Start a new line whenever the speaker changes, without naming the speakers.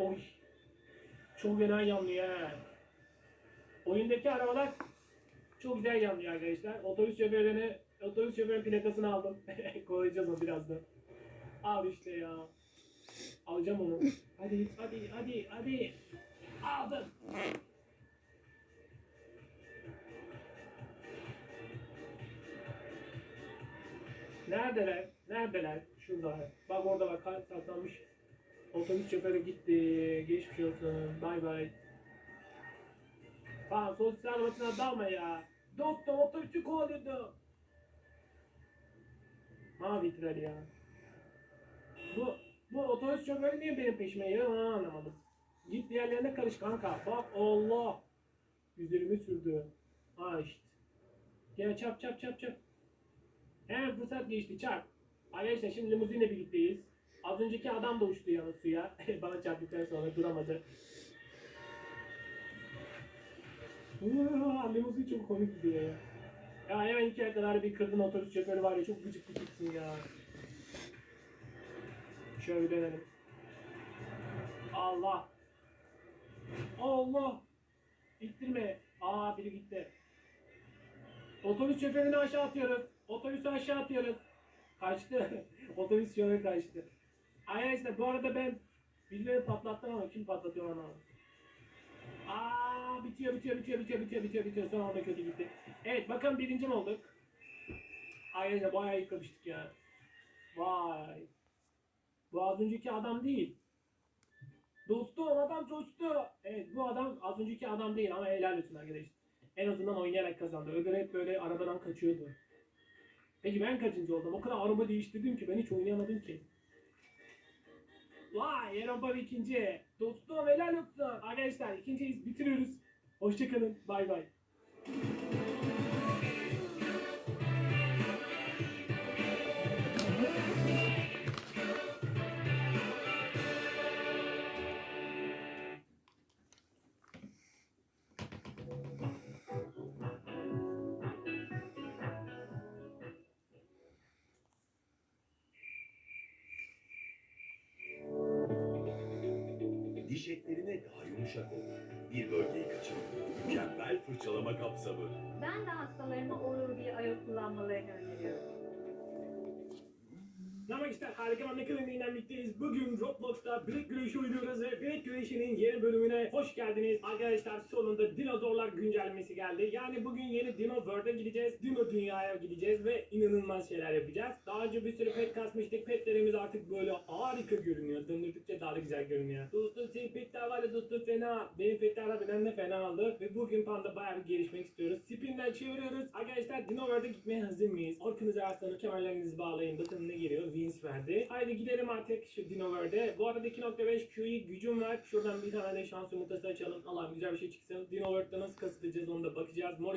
Oy. Çok fena yanlıyor ha. Oyundaki arabalar çok güzel yanlıyor arkadaşlar. Otobüs şoförlerini, otobüs şoförün plakasını aldım. Koyacağız onu birazdan. Al işte ya. Alacağım onu. Hadi hadi hadi hadi. Aldım. Neredeler? Neredeler? Şurada. Bak orada bak saklanmış. Otobüs şoförü gitti. Geçmiş olsun. Bay bay. Falan sosyal arabasına dalma ya. Dostum otobüsü kovalıyordu. Tren ya. Bu, bu otobüs şoförü niye benim peşime ya? Onu anlamadım. Git diğerlerine karış kanka. Bak Allah. Üzerime sürdü. Ha işte. Gel çap çap çap çap. Hemen fırsat geçti çak. Arkadaşlar şimdi limuzinle birlikteyiz. Az önceki adam da uçtu yanı suya. Bana çarptıktan sonra duramadı. Limuzin çok komik gidiyor ya. Ya hemen iki kadar bir kırdın otobüs şoförü var ya çok gıcık gıcıksın ya. Şöyle dönelim. Allah. Allah. İttirme. Aa biri gitti. Otobüs şoförünü aşağı atıyoruz. Otobüsü aşağı atıyoruz. Kaçtı. Otobüs şoförü kaçtı. Arkadaşlar bu arada ben birileri patlattım ama kim patlatıyor onu? Aa bitiyor bitiyor bitiyor bitiyor bitiyor bitiyor bitiyor. Son anda kötü gitti. Evet bakın birinci mi olduk? Arkadaşlar bayağı yıkamıştık ya. Vay. Bu az önceki adam değil. Dostum adam coştu. Evet bu adam az önceki adam değil ama helal olsun arkadaşlar. En azından oynayarak kazandı. Öbürü hep böyle arabadan kaçıyordu. Peki ben kaçıncı oldum? O kadar araba değiştirdim ki ben hiç oynayamadım ki. Vay araba ikinci. Dostum helal olsun. Arkadaşlar ikinciyi bitiriyoruz. Hoşçakalın. Bay bay.
Yumuşak ol. Bir bölgeyi kaçırma. Mükemmel fırçalama kapsamı.
Ben de hastalarıma Oral B ayo kullanmalarını öneriyorum.
Merhaba gençler, harika kliniğinden birlikteyiz. Bugün Roblox'ta Bilek Güreşi oynuyoruz ve Bilek Güreşi'nin yeni bölümüne hoş geldiniz. Arkadaşlar sonunda dinozorlar güncellemesi geldi. Yani bugün yeni Dino World'e gideceğiz. Dino Dünya'ya gideceğiz ve inanılmaz şeyler yapacağız. Daha önce bir sürü pet kasmıştık. Petlerimiz artık böyle harika görünüyor. Döndürdükçe daha da güzel görünüyor. Dostum senin petler var ya dostum fena. Benim petler benim de fena aldı. Ve bugün panda bayağı bir gelişmek istiyoruz. Spin'den çeviriyoruz. Arkadaşlar Dino World'e gitmeye hazır mıyız? Arkanıza yaslanıp kemerlerinizi bağlayın. Bakın ne geliyor. Vince verdi. Haydi gidelim artık şu Dino World'e. Bu arada 2.5 QE gücüm var. Şuradan bir tane de şans yumurtası açalım. Allah'ım güzel bir şey çıksın. Dino World'da nasıl kasıtacağız onu da bakacağız. Mor